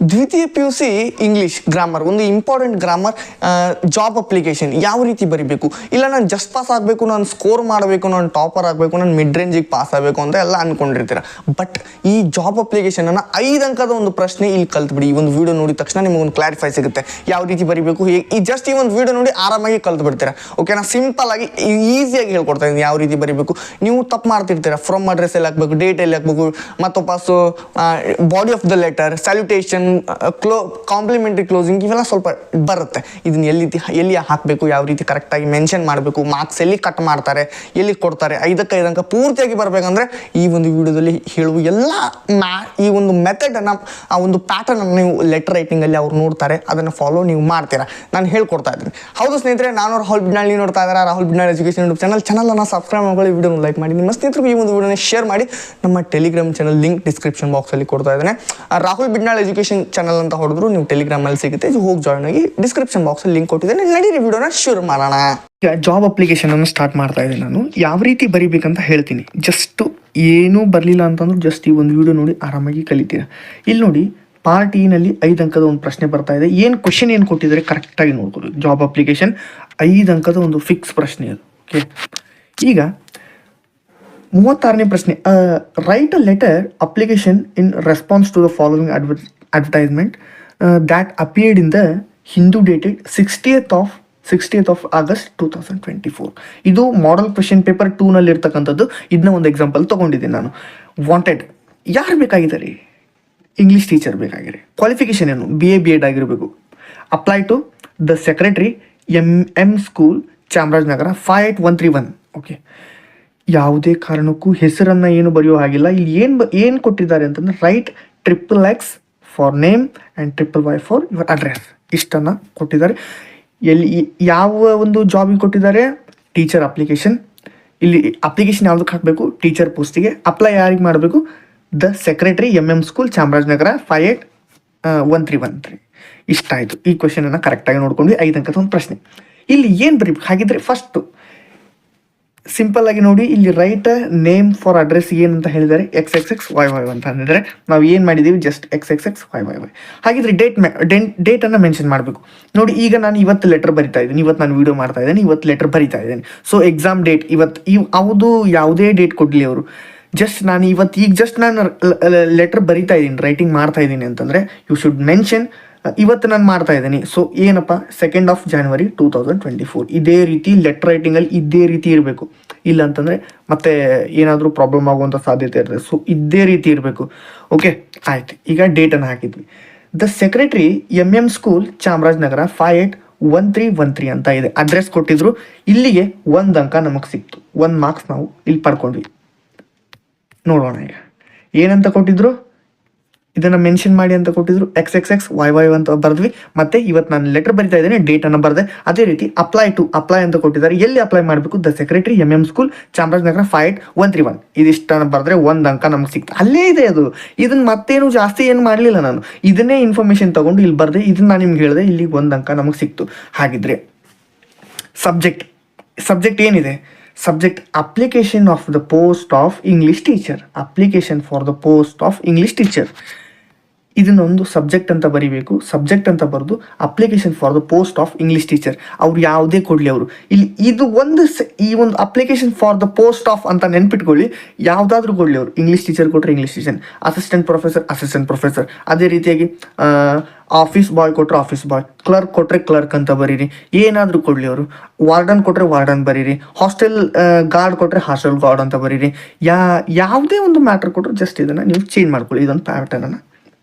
ದ್ವಿತೀಯ P U C English grammar ಒಂದು important grammar job application ಯಾವ ರೀತಿ ಬರಿಬೇಕು? ಇಲ್ಲ ನಾನು ಜಸ್ಟ್ ಪಾಸ್ ಆಗಬೇಕು, ನಾನು ಸ್ಕೋರ್ ಮಾಡಬೇಕು, ನಾನು ಟಾಪರ್ ಆಗಬೇಕು, ನಾನು ಮಿಡ್ ರೇಂಜಿಗೆ ಪಾಸ್ ಆಗಬೇಕು ಅಂತ ಎಲ್ಲ ಅಂದ್ಕೊಂಡಿರ್ತೀರ ಬಟ್ ಈ ಜಾಬ್ ಅಪ್ಲಿಕೇಶನನ್ನು ಐದು ಅಂಕದ ಒಂದು ಪ್ರಶ್ನೆ ಇಲ್ಲಿ ಕಲ್ತ್ಬಿಡಿ. ಈ ಒಂದು ವೀಡಿಯೋ ನೋಡಿದ ತಕ್ಷಣ ನಿಮಗೆ ಒಂದು ಕ್ಲಾರಿಫೈ ಸಿಗುತ್ತೆ. ಯಾವ ರೀತಿ ಬರಿಬೇಕು? ಈ ಜಸ್ಟ್ ಈ ಒಂದು ವೀಡಿಯೋ ನೋಡಿ ಆರಾಮಾಗಿ ಕಲ್ತ್ಬಿಡ್ತೀರ. ಓಕೆನಾ ಸಿಂಪಲ್ ಆಗಿ ಈಸಿಯಾಗಿ ಹೇಳ್ಕೊಡ್ತಾ ಇದ್ದೀನಿ ಯಾವ ರೀತಿ ಬರಿಬೇಕು. ನೀವು ತಪ್ಪು ಮಾಡ್ತಿರ್ತೀರ. ಫ್ರಮ್ ಅಡ್ರೆಸ್ ಎಲ್ಲಿ ಹಾಕ್ಬೇಕು ಡೇಟ್ ಎಲ್ಲಿ ಹಾಕ್ಬೇಕು ಮತ್ತು ವಾಪಸ್ಸು body of the letter salutation ಕ್ಲೋ complimentary closing ಇವೆಲ್ಲ ಸ್ವಲ್ಪ ಬರುತ್ತೆ. ಇದನ್ನ ಎಲ್ಲಿ ಎಲ್ಲಿ ಹಾಕಬೇಕು, ಯಾವ ರೀತಿ ಕರೆಕ್ಟಾಗಿ ಮೆನ್ಷನ್ ಮಾಡಬೇಕು ಮಾರ್ಕ್ಸ್ ಎಲ್ಲಿ ಕಟ್ ಮಾಡ್ತಾರೆ, ಎಲ್ಲಿ ಕೊಡ್ತಾರೆ, ಐದಕ್ಕೆ ಐದಂಕ ಪೂರ್ತಿಯಾಗಿ ಬರಬೇಕಂದ್ರೆ ಈ ಒಂದು ವಿಡಿಯೋದಲ್ಲಿ ಹೇಳುವ ಎಲ್ಲ ಮ್ಯಾ, ಈ ಒಂದು ಮೆಥಡನ್ನು ಆ ಒಂದು ಪ್ಯಾಟರ್ನನ್ನು ನೀವು ಲೆಟರ್ ರೈಟಿಂಗಲ್ಲಿ ಅವ್ರು ನೋಡ್ತಾರೆ, ಅದನ್ನು ಫಾಲೋ ನೀವು ಮಾಡ್ತೀರಾ. ನಾನು ಹೇಳ್ಕೊಡ್ತಾ ಇದ್ದೀನಿ. ಹೌದು ಸ್ನೇಹಿತರೆ, ನಾನು ರಾಹುಲ್ ಬಿಡ್ನಾಳ್ ನೋಡ್ತಾ ಇದ್ದಾರೆ, Rahul Bidnal education YouTube channel ಚಾನಲನ್ನು ಸಬ್ಸ್ಕ್ರೈಬ್ ಮಾಡ್ಕೊಳ್ಳಿ ವಿಡಿಯೋನ ಲೈಕ್ ಮಾಡಿ. ನಿಮ್ಮ ಸ್ನೇಹಿತರಿಗೆ ಈ ಒಂದು ವಿಡಿಯೋನ ಶೇರ್ ಮಾಡಿ. ನಮ್ಮ ಟೆಲಿಗ್ರಾಮ್ ಚಾನಲ್ ಲಿಂಕ್ ಡಿಸ್ಕ್ರಿಪ್ಷನ್ ಬಾಕ್ಸಲ್ಲಿ ಕೊಡ್ತಾ ಇದ್ದೇನೆ. ರಾಹುಲ್ ಬಿಡ್ನಾಳ್ ಎಜುಕೇಷನ್ ಚಾನಲ್ ಅಂತ ಹೊಡೆದ್ರು ನೀವು ಟೆಲಿಗ್ರಾಮಲ್ಲಿ ಸಿಗುತ್ತೆ. ಇದು ಹೋಗಿ ಜಾಯ್ನ್ ಆಗಿ ಡಿಸ್ಕ್ರಿಪ್ಷನ್ ಬಾಕ್ಸ್ ಅಲ್ಲಿ ಲಿಂಕ್ ಕೊಟ್ಟಿದ್ದೇನೆ. ನಡೀರಿ, ವಿಡಿಯೋನ ಶುರು ಮಾಡೋಣ. ಈಗ ಜಾಬ್ ಅಪ್ಲಿಕೇಶನ್ ಅನ್ನು ಸ್ಟಾರ್ಟ್ ಮಾಡ್ತಾ ಇದ್ದೀನಿ ನಾನು. ಯಾವ ರೀತಿ ಬರಿಬೇಕಂತ ಹೇಳ್ತೀನಿ. ಜಸ್ಟ್ ಏನೂ ಬರಲಿಲ್ಲ ಅಂತಂದ್ರೆ ಜಸ್ಟ್ ಈ ಒಂದು ವಿಡಿಯೋ ನೋಡಿ ಆರಾಮಾಗಿ ಕಲಿತೀರ. ಇಲ್ಲಿ ನೋಡಿ ಪಾರ್ಟ್ನಲ್ಲಿ ಐದು ಅಂಕದ ಒಂದು ಪ್ರಶ್ನೆ ಬರ್ತಾ ಇದೆ. ಏನು ಕ್ವಶನ್ ಏನು ಕೊಟ್ಟಿದ್ದಾರೆ ಕರೆಕ್ಟಾಗಿ ನೋಡ್ಬೋದು ಜಾಬ್ ಅಪ್ಲಿಕೇಶನ್ ಐದು ಅಂಕದ ಒಂದು ಫಿಕ್ಸ್ ಪ್ರಶ್ನೆ ಅದು. ಓಕೆ ಈಗ ಮೂವತ್ತಾರನೇ ಪ್ರಶ್ನೆ. Write a letter application in response to the following adver advertisement that appeared in the Hindu dated sixteenth of sixteenth of August two thousand twenty four ಇದು ಮಾಡಲ್ ಕ್ವೆಶನ್ ಪೇಪರ್ ಟೂನಲ್ಲಿ ಇರ್ತಕ್ಕಂಥದ್ದು. ಇದನ್ನ ಒಂದು example ತೊಗೊಂಡಿದ್ದೀನಿ ನಾನು. Wanted ಯಾರು ಬೇಕಾಗಿದ್ದಾರೆ? English teacher ಬೇಕಾಗಿರಿ. Qualification ಏನು? ಬಿ ಎ ಬಿ ಎಡ್ ಆಗಿರಬೇಕು. Apply to the secretary M M school Chamarajanagar five eight one three one okay ಯಾವುದೇ ಕಾರಣಕ್ಕೂ ಹೆಸರನ್ನು ಏನು ಬರೆಯೋ ಹಾಗಿಲ್ಲ. ಇಲ್ಲಿ ಏನು ಏನು ಕೊಟ್ಟಿದ್ದಾರೆ ಅಂತಂದ್ರೆ write triple X for name and triple Y for your address ಇಷ್ಟನ್ನು ಕೊಟ್ಟಿದ್ದಾರೆ. ಎಲ್ಲಿ ಯಾವ ಒಂದು ಜಾಬಿಗೆ ಕೊಟ್ಟಿದ್ದಾರೆ? ಟೀಚರ್ ಅಪ್ಲಿಕೇಶನ್ ಇಲ್ಲಿ ಅಪ್ಲಿಕೇಶನ್ ಯಾವುದಕ್ಕೆ ಹಾಕಬೇಕು? ಟೀಚರ್ ಪೋಸ್ಟಿಗೆ ಅಪ್ಲೈ ಯಾರಿಗೆ ಮಾಡಬೇಕು? The secretary M M school Chamarajanagar five eight one three one three ಇಷ್ಟ ಆಯಿತು ಈ ಕ್ವಶನನ್ನು ಕರೆಕ್ಟಾಗಿ ನೋಡ್ಕೊಂಡು ಐದು ಅಂಕದ ಒಂದು ಪ್ರಶ್ನೆ. ಇಲ್ಲಿ ಏನು ಬರೀಬೇಕು ಹಾಗಿದ್ರೆ ಫಸ್ಟು ಸಿಂಪಲ್ ಆಗಿ ನೋಡಿ, ಇಲ್ಲಿ ರೈಟ್ ನೇಮ್ ಫಾರ್ ಅಡ್ರೆಸ್ ಏನಂತ ಹೇಳಿದರೆ X X X Y Y ಅಂತ ಹೇಳಿದರೆ ನಾವು ಏನು ಮಾಡಿದ್ದೀವಿ? Just X X X Y Y Y ಹಾಗಿದ್ರೆ ಡೇಟ್ ಡೇಟನ್ನು ಮೆನ್ಷನ್ ಮಾಡಬೇಕು. ನೋಡಿ, ಈಗ ನಾನು ಇವತ್ತು ಲೆಟರ್ ಬರಿತಾ ಇದ್ದೀನಿ. ಇವತ್ತು ನಾನು ವಿಡಿಯೋ ಮಾಡ್ತಾ ಇದ್ದೀನಿ. ಇವತ್ತು ಲೆಟರ್ ಬರಿತಾ ಇದ್ದೀನಿ. ಸೊ ಎಕ್ಸಾಮ್ ಡೇಟ್ ಇವತ್ತು, ಇವ್ ಯಾವುದು ಯಾವುದೇ ಡೇಟ್ ಕೊಡಲಿ ಅವರು. ಜಸ್ಟ್ ನಾನು ಇವತ್ತು, ಈಗ ಜಸ್ಟ್ ನಾನು ಲೆಟರ್ ಬರಿತಾ ಇದ್ದೀನಿ ರೈಟಿಂಗ್ ಮಾಡ್ತಾ ಇದ್ದೀನಿ ಅಂತಂದರೆ ಯು ಶುಡ್ ಮೆನ್ಷನ್ ಇವತ್ತು ನಾನು ಮಾಡ್ತಾ ಇದ್ದೀನಿ. ಸೊ ಏನಪ್ಪ? Second of January two thousand twenty four ಇದೇ ರೀತಿ ಲೆಟರ್ ರೈಟಿಂಗಲ್ಲಿ ಇದೇ ರೀತಿ ಇರಬೇಕು. ಇಲ್ಲ ಅಂತಂದರೆ ಮತ್ತೆ ಏನಾದರೂ ಪ್ರಾಬ್ಲಮ್ ಆಗುವಂಥ ಸಾಧ್ಯತೆ ಇರ್ತದೆ. ಸೊ ಇದೇ ರೀತಿ ಇರಬೇಕು. ಓಕೆ ಆಯ್ತು. ಈಗ ಡೇಟನ್ನು ಹಾಕಿದ್ವಿ. The secretary M M school Chamarajanagar five eight one three one three ಅಂತ ಇದೆ. ಅಡ್ರೆಸ್ ಕೊಟ್ಟಿದ್ರು. ಇಲ್ಲಿಗೆ ಒಂದು ಅಂಕ ನಮಗೆ ಸಿಕ್ತು. ಒಂದು ಮಾರ್ಕ್ಸ್ ನಾವು ಇಲ್ಲಿ ಪಡ್ಕೊಂಡ್ವಿ. ನೋಡೋಣ ಈಗ. ಏನಂತ ಕೊಟ್ಟಿದ್ರು? ಇದನ್ನ ಮೆನ್ಷನ್ ಮಾಡಿ ಅಂತ ಕೊಟ್ಟಿದ್ರು. X X X Y Y ಅಂತ ಬರೆದ್ವಿ. ಮತ್ತೆ ಇವತ್ತು ನಾನು ಲೆಟರ್ ಬರಿತಾ ಇದ್ದೇನೆ ಡೇಟ್ ಅನ್ನು ಬರೆದೆ. ಅದೇ ರೀತಿ ಅಪ್ಲೈ ಟು ಅಪ್ಲೈ ಅಂತ ಕೊಟ್ಟಿದ್ದಾರೆ. ಎಲ್ಲಿ ಅಪ್ಲೈ ಮಾಡಬೇಕು? The secretary M M school Chamarajanagar five eight one three one ಇದಿಷ್ಟನ್ನು ಬರೆದ್ರೆ ಒಂದು ಅಂಕ ನಮ್ಗೆ ಸಿಕ್ತು. ಅಲ್ಲೇ ಇದೆ ಅದು. ಇದನ್ನ ಮತ್ತೇನು ಜಾಸ್ತಿ ಏನು ಮಾಡಲಿಲ್ಲ ನಾನು. ಇದನ್ನೇ ಇನ್ಫಾರ್ಮೇಶನ್ ತಗೊಂಡು ಇಲ್ಲಿ ಬರೆದೆ. ಇದನ್ನ ನಾನು ನಿಮ್ಗೆ ಹೇಳಿದೆ. ಇಲ್ಲಿ ಒಂದು ಅಂಕ ನಮಗೆ ಸಿಕ್ತು. ಹಾಗಿದ್ರೆ ಸಬ್ಜೆಕ್ಟ್ ಸಬ್ಜೆಕ್ಟ್ ಏನಿದೆ? Subject application of the post of English teacher application for the post of English teacher ಇದನ್ನೊಂದು ಸಬ್ಜೆಕ್ಟ್ ಅಂತ ಬರಿಬೇಕು ಸಬ್ಜೆಕ್ಟ್ ಅಂತ ಬರೆದು application for the post of English teacher ಅವ್ರು ಯಾವುದೇ ಕೊಡಲಿ ಅವರು. ಇಲ್ಲಿ ಇದು ಒಂದು ಈ ಒಂದು application for the post of ಅಂತ ನೆನ್ಪಿಟ್ಕೊಳ್ಳಿ. ಯಾವುದಾದ್ರೂ ಕೊಡಲಿ ಅವರು. ಇಂಗ್ಲಿಷ್ ಟೀಚರ್ ಕೊಟ್ಟರೆ English teacher assistant professor assistant professor ಅದೇ ರೀತಿಯಾಗಿ ಆಫೀಸ್ ಬಾಯ್ ಕೊಟ್ಟರೆ ಆಫೀಸ್ ಬಾಯ್ ಕ್ಲರ್ಕ್ ಕೊಟ್ಟರೆ ಕ್ಲರ್ಕ್ ಅಂತ ಬರೀರಿ. ಏನಾದರೂ ಕೊಡಲಿ ಅವರು. ವಾರ್ಡನ್ ಕೊಟ್ಟರೆ ವಾರ್ಡನ್ ಬರೀರಿ. ಹಾಸ್ಟೆಲ್ ಗಾರ್ಡ್ ಕೊಟ್ಟರೆ ಹಾಸ್ಟೆಲ್ ಗಾರ್ಡ್ ಅಂತ ಬರೀರಿ. ಯಾ, ಯಾವುದೇ ಒಂದು ಮ್ಯಾಟ್ರ್ ಕೊಟ್ಟರು ಜಸ್ಟ್ ಇದನ್ನು ನೀವು ಚೇಂಜ್ ಮಾಡ್ಕೊಳ್ಳಿ. ಇದೊಂದು ಪ್ಯಾಟರ್ನನ್ನು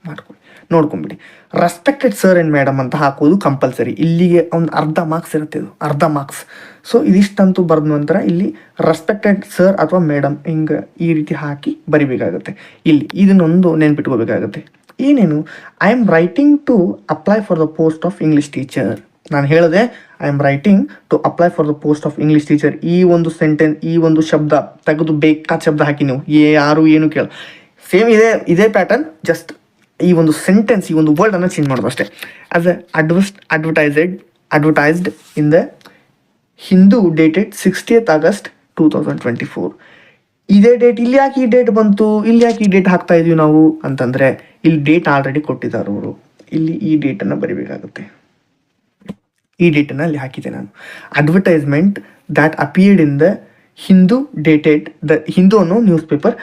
ಮಾಡ್ಕೊಳ್ಳಿ ನೋಡ್ಕೊಂಬಿಡಿ. ರೆಸ್ಪೆಕ್ಟೆಡ್ ಸರ್ ಆ್ಯಂಡ್ ಮೇಡಮ್ ಅಂತ ಹಾಕೋದು ಕಂಪಲ್ಸರಿ ಇಲ್ಲಿಗೆ ಒಂದು ಅರ್ಧ ಮಾರ್ಕ್ಸ್ ಇರುತ್ತೆ ಇದು. ಅರ್ಧ ಮಾರ್ಕ್ಸ್ ಸೊ ಇದಿಷ್ಟಂತೂ ಬರೆದ ನಂತರ ಇಲ್ಲಿ ರೆಸ್ಪೆಕ್ಟೆಡ್ ಸರ್ ಅಥವಾ ಮೇಡಮ್ ಹಿಂಗೆ ಈ ರೀತಿ ಹಾಕಿ ಬರಿಬೇಕಾಗುತ್ತೆ. ಇಲ್ಲಿ ಇದನ್ನೊಂದು ನೆನ್ಪಿಟ್ಕೋಬೇಕಾಗುತ್ತೆ. ಏನೇನು? I am writing to apply for the post of English teacher ನಾನು ಹೇಳಿದೆ I am writing to apply for the post of English teacher ಈ ಒಂದು ಸೆಂಟೆನ್ಸ್ ಈ ಒಂದು ಶಬ್ದ ತೆಗೆದು ಬೇಕಾದ ಶಬ್ದ ಹಾಕಿ ನೀವು. ಯಾರು, ಏನು ಕೇಳ ಸೇಮ್ ಇದೇ ಇದೇ ಪ್ಯಾಟರ್ನ್ ಜಸ್ಟ್ ಈ ಒಂದು ಸೆಂಟೆನ್ಸ್ ಈ ಒಂದು ವರ್ಡ್ ಅನ್ನು ಚೇಂಜ್ ಮಾಡೋದು ಅಷ್ಟೇ. As a ಅಡ್ವಸ್ advertised advertised in the Hindu dated sixtieth August two thousand twenty four ಇದೇ ಡೇಟ್ ಇಲ್ಲಿ ಯಾಕೆ ಈ ಡೇಟ್ ಬಂತು? ಇಲ್ಲಿ ಯಾಕೆ ಈ ಡೇಟ್ ಹಾಕ್ತಾ ಇದೀವಿ ನಾವು? ಅಂತಂದ್ರೆ, ಇಲ್ಲಿ ಡೇಟ್ ಆಲ್ರೆಡಿ ಕೊಟ್ಟಿದ್ದಾರೆ ಅವರು. ಇಲ್ಲಿ ಈ ಡೇಟನ್ನು ಬರಿಬೇಕಾಗುತ್ತೆ. ಈ ಡೇಟನ್ನು ಅಲ್ಲಿ ಹಾಕಿದೆ ನಾನು. Advertisement that appeared in the Hindu dated the Hindu ಅನ್ನೋ news paper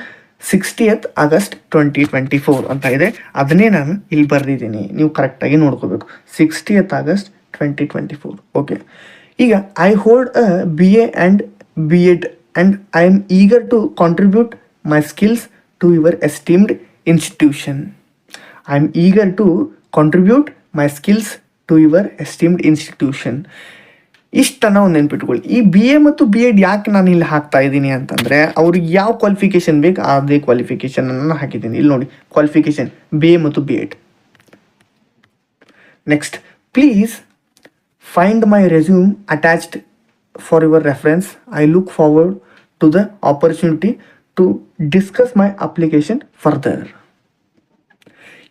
sixtieth August twenty twenty four ಅಂತ ಇದೆ. ಅದನ್ನೇ ನಾನು ಇಲ್ಲಿ ಬರೆದಿದ್ದೀನಿ. ನೀವು ಕರೆಕ್ಟಾಗಿ ನೋಡ್ಕೋಬೇಕು. Sixtieth August twenty twenty four okay ಈಗ I hold a B A and B Ed and I am eager to contribute my skills to your esteemed institution I am eager to contribute my skills to your esteemed institution ಇಷ್ಟನ್ನ ಒಂದು ನೆನ್ಪಿಟ್ಕೊಳ್ಳಿ ಈ B A ಮತ್ತು B Ed ಯಾಕೆ ನಾನು ಇಲ್ಲಿ ಹಾಕ್ತಾ ಇದ್ದೀನಿ ಅಂತಂದರೆ, ಅವ್ರಿಗೆ ಯಾವ ಕ್ವಾಲಿಫಿಕೇಶನ್ ಬೇಕು ಅದೇ ಕ್ವಾಲಿಫಿಕೇಶನ್ ಅನ್ನ ಹಾಕಿದ್ದೀನಿ. ಇಲ್ಲಿ ನೋಡಿ ಕ್ವಾಲಿಫಿಕೇಶನ್ ಬಿ ಎ ಮತ್ತು B Ed next please find my resume attached for your reference I look forward to the opportunity to discuss my application further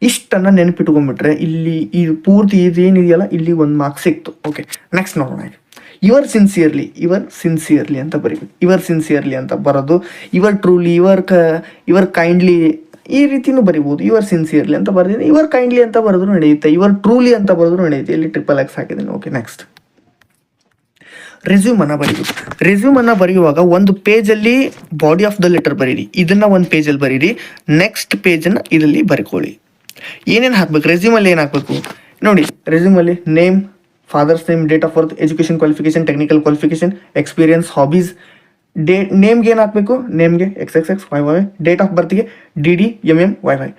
ಇಷ್ಟನ್ನು ನೆನಪಿಟ್ಕೊಂಡ್ಬಿಟ್ರೆ ಇಲ್ಲಿ ಈ ಪೂರ್ತಿ ಇದೇನಿದೆಯಲ್ಲ, ಇಲ್ಲಿ ಒಂದು ಮಾರ್ಕ್ಸ್ ಸಿಕ್ತು. ಓಕೆ ನೆಕ್ಸ್ಟ್ ನೋಡೋಣ ಇವರ್ ಸಿನ್ಸಿಯರ್ಲಿ ಇವರ್ ಸಿನ್ಸಿಯರ್ಲಿ ಅಂತ ಬರೀಬೇಕು. ಇವರ್ ಸಿನ್ಸಿಯರ್ಲಿ ಅಂತ ಬರೋದು, ಇವರ್ ಟ್ರೂಲಿ ಇವರ್ ಕ, ಇವರ್ ಕೈಂಡ್ಲಿ ಈ ರೀತಿನೂ ಬರಿಬೋದು. ಇವರ್ ಸಿನ್ಸಿಯರ್ಲಿ ಅಂತ ಬರೆದಿದೆ ಇವರ್ ಕೈಂಡ್ಲಿ ಅಂತ ಬರೆದ್ರು ನಡೆಯುತ್ತೆ. ಇವರ್ ಟ್ರೂಲಿ ಅಂತ ಬರೆದ್ರು ನಡೆಯುತ್ತೆ. ಇಲ್ಲಿ ಟ್ರಿಪಲ್ ಎಕ್ಸ್ ಹಾಕಿದ್ದೀನಿ. ಓಕೆ ನೆಕ್ಸ್ಟ್ ರೆಸ್ಯೂಮ್ ಅನ್ನ ಬರೀಬೇಕು. ರೆಸ್ಯೂಮ್ ಅನ್ನ ಬರೆಯುವಾಗ ಒಂದು ಪೇಜಲ್ಲಿ ಬಾಡಿ ಆಫ್ ದ ಲೆಟರ್ ಬರೀರಿ. ಇದನ್ನ ಒಂದು ಪೇಜಲ್ಲಿ ಬರೀರಿ. ನೆಕ್ಸ್ಟ್ ಪೇಜನ್ನು ಇದರಲ್ಲಿ ಬರ್ಕೊಳ್ಳಿ. ಏನೇನು ಹಾಕ್ಬೇಕು? ರೆಸ್ಯೂಮಲ್ಲಿ ಏನು ಹಾಕಬೇಕು? ನೋಡಿ ರೆಸ್ಯೂಮಲ್ಲಿ name father's name date of birth education qualification technical qualification experience hobbies day ನೇಮ್ಗೆ ಏನು ಹಾಕಬೇಕು? ನೇಮ್ಗೆ X X X Y Y date of ಬರ್ತ್ಗೆ D D M M Y Y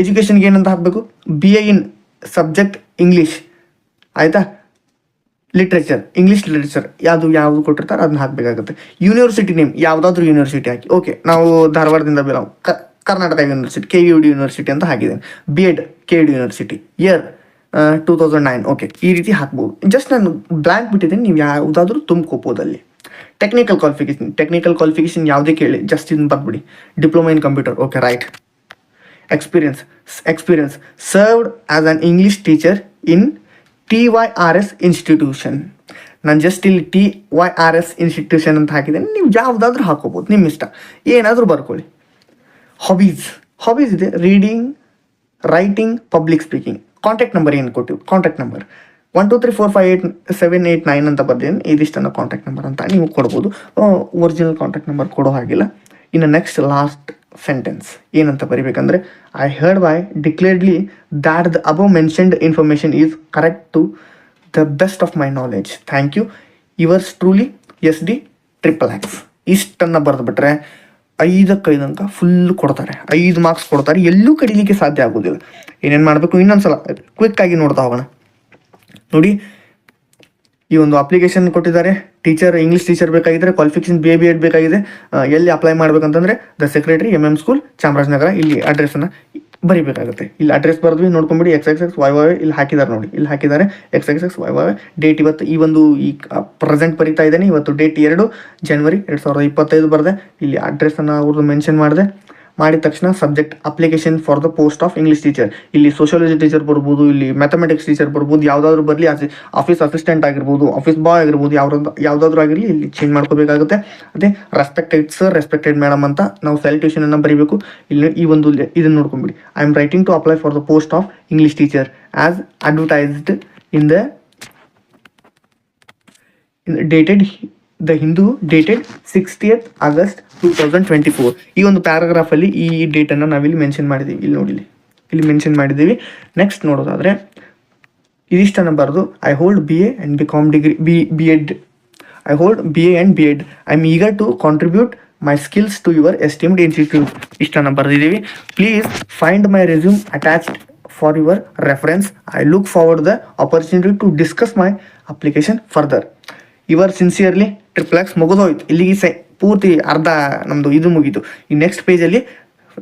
ಎಜುಕೇಷನ್ಗೆ ಏನಂತ ಹಾಕಬೇಕು? B A in subject English ಆಯಿತಾ? Literature English literature ಯಾವುದು ಯಾವುದು ಕೊಟ್ಟಿರ್ತಾರೆ ಅದನ್ನ ಹಾಕಬೇಕಾಗುತ್ತೆ. ಯೂನಿವರ್ಸಿಟಿ ನೇಮ್ ಯಾವುದಾದ್ರೂ ಯೂನಿವರ್ಸಿಟಿ ಹಾಕಿ. ಓಕೆ ನಾವು ಧಾರವಾಡದಿಂದ ಕ Karnataka university K U D university ಅಂತ ಹಾಕಿದ್ದೇನೆ. B Ed K U D university year two thousand nine okay ಈ ರೀತಿ ಹಾಕ್ಬೋದು. ಜಸ್ಟ್ ನಾನು ಬ್ಲ್ಯಾಂಕ್ ಬಿಟ್ಟಿದ್ದೀನಿ, ನೀವು ಯಾವುದಾದ್ರೂ ತುಂಬ್ಕೋಬೋದು ಅಲ್ಲಿ ಟೆಕ್ನಿಕಲ್ ಕ್ವಾಲಿಫಿಕೇಶನ್ ಟೆಕ್ನಿಕಲ್ ಕ್ವಾಲಿಫಿಕೇಶನ್ ಯಾವುದೇ ಕೇಳಿ ಜಸ್ಟ್ ಇದನ್ನ ಬರ್ಬಿಡಿ diploma in computer okay right experience experience served as an English teacher in T Y R S institution ನಾನು ಜಸ್ಟ್ ಇಲ್ಲಿ T Y R S institution ಅಂತ ಹಾಕಿದ್ದೇನೆ. ನೀವು ಯಾವುದಾದ್ರೂ ಹಾಕೋಬೋದು ನಿಮ್ಮ ಇಷ್ಟ. ಏನಾದರೂ ಬರ್ಕೊಳ್ಳಿ. ಹಾಬೀಸ್ ಹಾಬೀಸ್ ಇದೆ. Reading writing public speaking contact number ಏನು ಕೊಟ್ಟಿವಿ? Contact number one two three four five eight seven eight nine ಅಂತ ಬರ್ದೇನೆ ಇದಿಷ್ಟನ್ನು ಕಾಂಟ್ಯಾಕ್ಟ್ ನಂಬರ್ ಅಂತ ನೀವು ಕೊಡ್ಬೋದು. ಒರಿಜಿನಲ್ ಕಾಂಟ್ಯಾಕ್ಟ್ ನಂಬರ್ ಕೊಡೋ ಹಾಗಿಲ್ಲ. ಇನ್ನು ನೆಕ್ಸ್ಟ್ ಲಾಸ್ಟ್ ಸೆಂಟೆನ್ಸ್ ಏನಂತ ಬರಿಬೇಕಂದ್ರೆ I heard by declaredly that the above mentioned information is correct to the best of my knowledge thank you yours truly S D triple X ಇಷ್ಟನ್ನು ಬರೆದ್ಬಿಟ್ರೆ ಐದಕ್ಕೈದು ಅಂಕ full ಕೊಡ್ತಾರೆ. ಐದು marks ಕೊಡ್ತಾರೆ. ಎಲ್ಲೂ ಕಡಿಲಿಕ್ಕೆ ಸಾಧ್ಯ ಆಗೋದಿಲ್ಲ. ಏನೇನು ಮಾಡಬೇಕು ಇನ್ನೊಂದ್ಸಲ. ಕ್ವಿಕ್ ಆಗಿ ನೋಡ್ತಾ ಹೋಗೋಣ. ನೋಡಿ, ಈ ಒಂದು ಅಪ್ಲಿಕೇಶನ್ ಕೊಟ್ಟಿದ್ದಾರೆ. Teacher English teacher ಬೇಕಾಗಿದ್ದರೆ qualification B A B Ed ಬೇಕಾಗಿದೆ. ಎಲ್ಲಿ apply ಮಾಡಬೇಕಂತಂದರೆ the secretary M M school Chamarajanagar. ಇಲ್ಲಿ ಅಡ್ರೆಸ್ಸನ್ನು ಬರಿಬೇಕಾಗುತ್ತೆ. ಇಲ್ಲಿ ಅಡ್ರೆಸ್ ಬರೆದ್ವಿ, ನೋಡ್ಕೊಂಬಿಡಿ X X X Y Y ಇಲ್ಲಿ ಹಾಕಿದ್ದಾರೆ ನೋಡಿ. ಇಲ್ಲಿ ಹಾಕಿದ್ದಾರೆ X X X Y Y date ಇವತ್ತು ಈ ಒಂದು ಈ ಪ್ರೆಸೆಂಟ್ ಬರಿತಾ ಇದ್ದೇನೆ. ಇವತ್ತು ಡೇಟ್ ಎರಡು ಜನವರಿ ಎರಡು ಸಾವಿರದ ಇಪ್ಪತ್ತೈದು ಬರೆದೆ. ಇಲ್ಲಿ ಅಡ್ರೆಸ್ಸನ್ನು ಅವ್ರದ್ದು ಮೆನ್ಷನ್ ಮಾಡಿದೆ. ಮಾಡಿದ ತಕ್ಷಣ subject application for the post of English teacher ಇಲ್ಲಿ ಸೋಷಿಯಾಲಜಿ ಟೀಚರ್ ಬರ್ಬೋದು, ಇಲ್ಲಿ ಮ್ಯಾಥಮೆಟಿಕ್ಸ್ ಟೀಚರ್ ಬರ್ಬೋದು, ಯಾವುದಾದ್ರೂ ಬರಲಿ ಆಫೀಸ್ ಅಸಿಸ್ಟೆಂಟ್ ಆಗಿರ್ಬೋದು ಆಫೀಸ್ ಬಾಯ್ ಆಗಿರ್ಬೋದು ಯಾವ್ದಾದ್ರು ಯಾವುದಾದ್ರೂ ಆಗಿರಲಿ ಇಲ್ಲಿ ಚೇಂಜ್ ಮಾಡ್ಕೋಬೇಕಾಗುತ್ತೆ. ಅದೇ ರೆಸ್ಪೆಕ್ಟೆಡ್ ಸರ್ ರೆಸ್ಪೆಕ್ಟೆಡ್ ಮೇಡಮ್ ಅಂತ ನಾವು ಸೆಲ್ಯೂಷನ್ ಅನ್ನು ಬರೀಬೇಕು. ಇಲ್ಲಿ ಈ ಒಂದು ಇದನ್ನು ಇದನ್ನ ನೋಡ್ಕೊಂಬಿಡಿ. I am writing to apply for the post of English teacher as advertised in the dated the Hindu dated sixtieth August two thousand twenty four ಈ ಒಂದು ಪ್ಯಾರಾಗ್ರಾಫಲ್ಲಿ ಈ ಡೇಟನ್ನು ನಾವಿಲ್ಲಿ ಮೆನ್ಷನ್ ಮಾಡಿದ್ದೀವಿ ಇಲ್ಲಿ ನೋಡಿಲಿ ಇಲ್ಲಿ. ಮೆನ್ಷನ್ ಮಾಡಿದ್ದೀವಿ ನೆಕ್ಸ್ಟ್ ನೋಡೋದಾದರೆ, ಇದಿಷ್ಟನ್ನು ಬರೆದು I hold B A and B Com degree B B Ed I hold B A and B Ed I am eager to contribute my skills to your esteemed institute ಇಷ್ಟನ್ನು ಬರೆದಿದ್ದೀವಿ please find my resume attached for your reference I look forward the opportunity to discuss my application further your sincerely triple X ಮುಗಿದೋಯ್ತು ಇಲ್ಲಿಗೆ ಸೈ, ಪೂರ್ತಿ ಅರ್ಧ ನಮ್ಮದು ಇದು ಮುಗೀತು. ಈ next ಪೇಜಲ್ಲಿ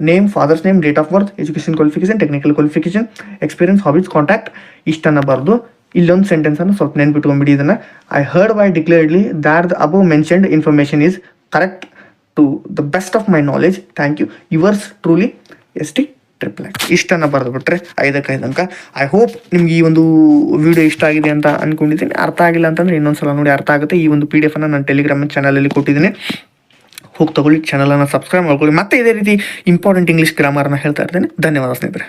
name father's name date of birth education qualification technical qualification experience hobbies contact ಇಷ್ಟನ್ನು ಬರೆದು ಇಲ್ಲೊಂದು ಸೆಂಟೆನ್ಸನ್ನು ಸ್ವಲ್ಪ ನೆನ್ಪಿಟ್ಕೊಂಡ್ಬಿಡಿ ಇದನ್ನು. I heard by declaredly that the above mentioned information is correct to the best of my knowledge thank you yours truly S T triple X ಇಷ್ಟನ್ನು ಬರೆದುಬಿಟ್ರೆ ಐದಕ್ಕೆ ಐದು ಅಂಕ ಐ ಹೋಪ್ ನಿಮ್ಗೆ ಈ ಒಂದು ವಿಡಿಯೋ ಇಷ್ಟ ಆಗಿದೆ ಅಂತ ಅಂದ್ಕೊಂಡಿದ್ದೀನಿ ಅರ್ಥ ಆಗಿಲ್ಲ ಅಂತಂದ್ರೆ ಇನ್ನೊಂದ್ಸಲ ನೋಡಿ ಅರ್ಥ ಆಗುತ್ತೆ. ಈ ಒಂದು ಪಿ ಡಿ ಎಫನ್ನು ನಾನು ಟೆಲಿಗ್ರಾಮ್ ಚಾನಲಲ್ಲಿ ಕೊಟ್ಟಿದ್ದೀನಿ. ಹೋಗಿ ತಗೊಳ್ಳಿ. ಚಾನಲನ್ನು ಸಬ್ಸ್ಕ್ರೈಬ್ ಮಾಡ್ಕೊಳ್ಳಿ. ಮತ್ತೆ ಇದೇ ರೀತಿ ಇಂಪಾರ್ಟೆಂಟ್ ಇಂಗ್ಲೀಷ್ ಗ್ರಾಮರ್ನ ಹೇಳ್ತಾ ಇರ್ತೇನೆ. ಧನ್ಯವಾದ ಸ್ನೇಹಿತರೆ.